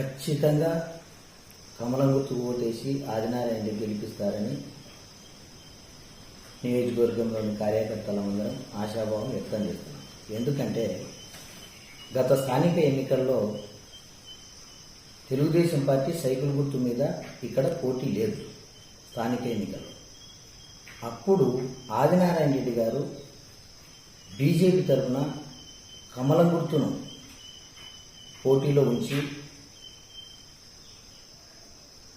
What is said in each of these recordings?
ఖచ్చితంగా కమలం గుర్తుకు ఓటేసి ఆదినారాయణ రెడ్డి గెలిపిస్తారని నియోజకవర్గంలోని కార్యకర్తలందరం ఆశాభావం వ్యక్తం చేస్తున్నాం ఎందుకంటే గత స్థానిక ఎన్నికల్లో తెలుగుదేశం పార్టీ సైకిల్ గుర్తు మీద ఇక్కడ పోటీ లేదు స్థానిక ఎన్నికల్లో. అప్పుడు ఆదినారాయణ రెడ్డి గారు బీజేపీ తరఫున కమలం గుర్తును పోటీలో ఉంచి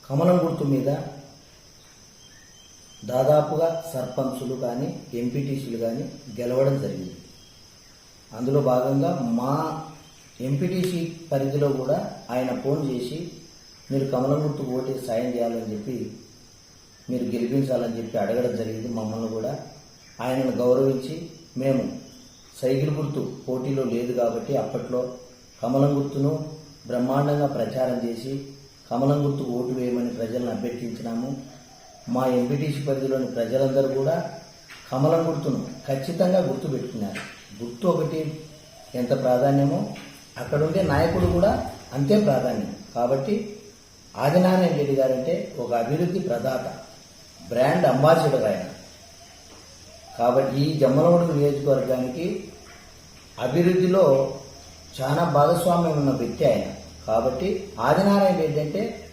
కమలం గుర్తు మీద దాదాపుగా సర్పంచులు కానీ ఎంపీటీసీలు కానీ గెలవడం జరిగింది. అందులో భాగంగా మా ఎంపీటీసీ పరిధిలో కూడా ఆయన ఫోన్ చేసి మీరు కమలం గుర్తు ఓటే సాయం చేయాలని చెప్పి మీరు గెలిపించాలని చెప్పి అడగడం జరిగింది మమ్మల్ని కూడా. ఆయనను గౌరవించి మేము సైకిల్ గుర్తు పోటీలో లేదు కాబట్టి అప్పట్లో కమలం గుర్తును బ్రహ్మాండంగా ప్రచారం చేసి కమలం గుర్తుకు ఓటు వేయమని ప్రజలను అభ్యర్థించినాము. మా ఎంపీటీసీ పరిధిలోని ప్రజలందరూ కూడా కమలం గుర్తును ఖచ్చితంగా గుర్తుపెట్టుకున్నారు గుర్తు ఒకటి ఎంత ప్రాధాన్యమో అక్కడుండే నాయకుడు కూడా అంతే ప్రాధాన్యం. కాబట్టి ఆదినారాయణ రెడ్డి గారంటే ఒక అభివృద్ధి ప్రదాత బ్రాండ్ అంబాసిడర్ ఆయన. కాబట్టి ఈ జమ్మలమడుగు నియోజకవర్గానికి అభివృద్ధిలో చాలా భాగస్వామ్యం ఉన్న వ్యక్తి ఆయన. కాబట్టి ఆదినారాయణ ఏంటంటే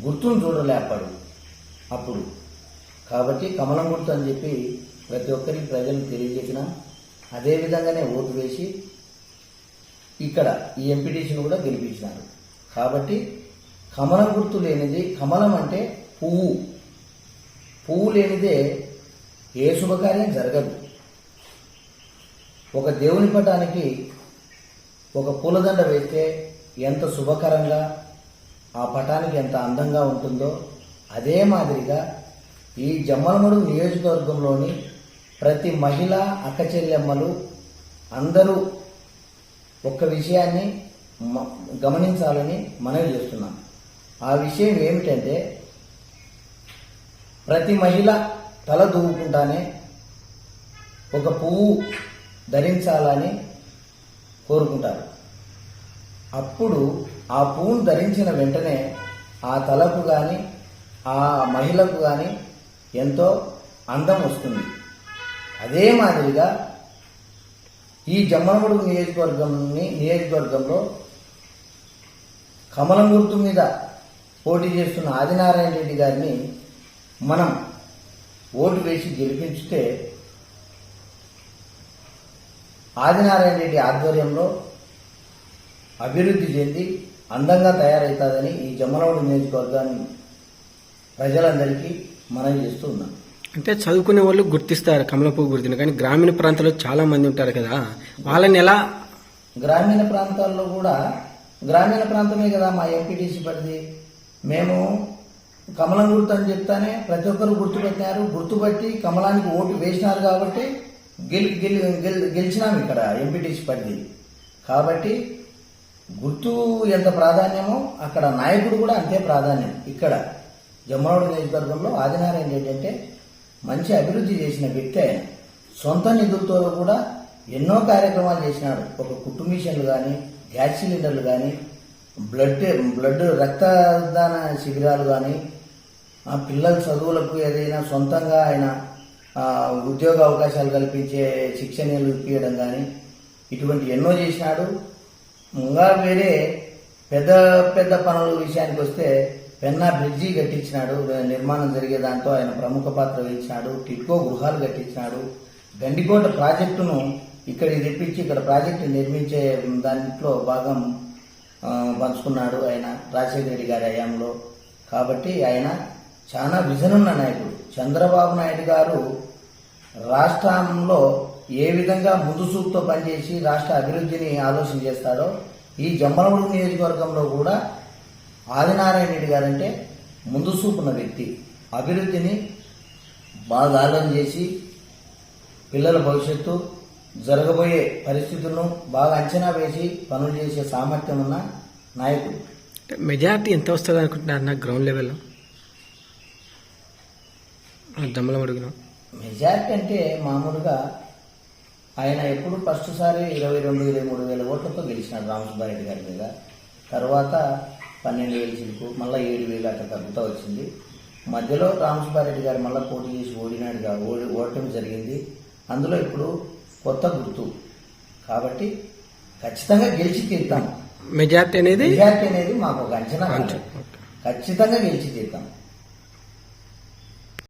గుర్తును చూడలేపాడు అప్పుడు. కాబట్టి కమలం గుర్తు అని చెప్పి ప్రతి ఒక్కరికి ప్రజలు తెలియజేసిన అదే విధంగానే ఓటు వేసి ఇక్కడ ఈ ఎంపీటీసీని కూడా గెలిపించినారు. కాబట్టి కమలం గుర్తు లేనిది కమలం అంటే పువ్వు. పువ్వు లేనిదే ఏ శుభకార్యం జరగదు. ఒక దేవుని పటానికి ఒక పూలదండ వేస్తే ఎంత శుభకరంగా ఆ పటానికి ఎంత అందంగా ఉంటుందో అదే మాదిరిగా ఈ జమ్మలమడు నియోజకవర్గంలోని ప్రతి మహిళ అక్కచెల్లెమ్మలు అందరూ ఒక్క విషయాన్ని మ- గమనించాలని మనవి చేస్తున్నాం. ఆ విషయం ఏమిటంటే ప్రతి మహిళ తల దూవుకుంటానే ఒక పువ్వు ధరించాలని కోరుకుంటారు. అప్పుడు ఆ పువ్వును ధరించిన వెంటనే ఆ తలకు కానీ ఆ మహిళకు కానీ ఎంతో అందం వస్తుంది. అదే మాదిరిగా ఈ జమ్మనగుడు నియోజకవర్గంని నియోజకవర్గంలో కమలం గుర్తు మీద పోటీ చేస్తున్న ఆదినారాయణ రెడ్డి గారిని మనం ఓటు వేసి గెలిపించితే ఆదినారాయణ రెడ్డి ఆధ్వర్యంలో అభివృద్ధి చెంది అందంగా తయారవుతుందని ఈ జమ్మలమూడి నియోజకవర్గాన్ని ప్రజలందరికీ మనం చేస్తూ ఉన్నాం. అంటే చదువుకునే వాళ్ళు గుర్తిస్తారు కమలపువ్వు గుర్తుని కానీ గ్రామీణ ప్రాంతాల్లో చాలా మంది ఉంటారు కదా. వాళ్ళని ఎలా గ్రామీణ ప్రాంతాల్లో కూడా గ్రామీణ ప్రాంతమే కదా మా ఎంపీటీసీ పరిధి. మేము కమలం గుర్తు అని చెప్తానే ప్రతి ఒక్కరు గుర్తుపెట్టారు గుర్తుపట్టి కమలానికి ఓటు వేసినారు కాబట్టి గెలి గెలి గెలి- గెలిచినాం ఇక్కడ ఎంపీటీసీ పరిధి కాబట్టి గుర్తు ఎంత ప్రాధాన్యమో అక్కడ నాయకుడు కూడా అంతే ప్రాధాన్యం. ఇక్కడ జమ్మలవాడ నియోజకవర్గంలో ఆదినారాయణ ఏంటంటే మంచి అభివృద్ధి చేసిన వ్యక్తి ఆయన. సొంత నిధులతో కూడా ఎన్నో కార్యక్రమాలు చేసినాడు. ఒక కుటుంబ మిషన్లు కానీ గ్యాస్ సిలిండర్లు కానీ బ్లడ్ బ్లడ్ రక్తదాన శిబిరాలు కానీ పిల్లల చదువులకు ఏదైనా సొంతంగా ఆయన ఉద్యోగ అవకాశాలు కల్పించే శిక్షణలు ఇప్పించడం కానీ ఇటువంటి ఎన్నో చేసినాడు. ఇంకా వేరే పెద్ద పెద్ద పనుల విషయానికి వస్తే పెన్నా బ్రిడ్జి కట్టించినాడు నిర్మాణం జరిగే దాంట్లో ఆయన ప్రముఖ పాత్ర వహించినాడు టిట్కో గృహాలు కట్టించినాడు. గండికోట ప్రాజెక్టును ఇక్కడికి తెప్పించి ఇక్కడ ప్రాజెక్టు నిర్మించే దాంట్లో భాగం పంచుకున్నాడు ఆయన రాజశేఖర రెడ్డి గారి హయాంలో. కాబట్టి ఆయన చాలా విజన్ ఉన్న నాయకుడు. చంద్రబాబు నాయుడు గారు రాష్ట్రంలో ఏ విధంగా ముందు చూపుతో పనిచేసి రాష్ట్ర అభివృద్ధిని ఆలోచన చేస్తాడో ఈ జమ్మలమూడు నియోజకవర్గంలో కూడా ఆదినారాయణ రెడ్డి గారంటే ముందు చూపున్న వ్యక్తి. అభివృద్ధిని బాగా ఆలోచన చేసి పిల్లల భవిష్యత్తు జరగబోయే పరిస్థితులను బాగా అంచనా వేసి పనులు చేసే సామర్థ్యం ఉన్న నాయకుడు. మెజారిటీ ఎంత వస్తుంది అనుకుంటున్నారు నా గ్రౌండ్ లెవెల్లో? దమ్మలం అడుగును మెజారిటీ అంటే మామూలుగా ఆయన ఎప్పుడు ఫస్ట్ సారి ఇరవై రెండు ఇరవై మూడు వేల ఓట్లతో గెలిచినాడు రామసుబ్బారెడ్డి గారి మీద. తర్వాత పన్నెండు వేలు చిలుకు మళ్ళీ ఏడు వేలు అట్లా తగ్గుతూ వచ్చింది. మధ్యలో రామసుబ్బారెడ్డి గారు మళ్ళీ పోటీ చేసి ఓడినాడుగా ఓడి ఓడటం జరిగింది. అందులో ఇప్పుడు కొత్త గుర్తు. కాబట్టి ఖచ్చితంగా గెలిచి తీరుతాం. మెజార్టీ అనేది మెజార్టీ అనేది మాకు ఒక అంచనా. ఖచ్చితంగా గెలిచి తీరుతాం.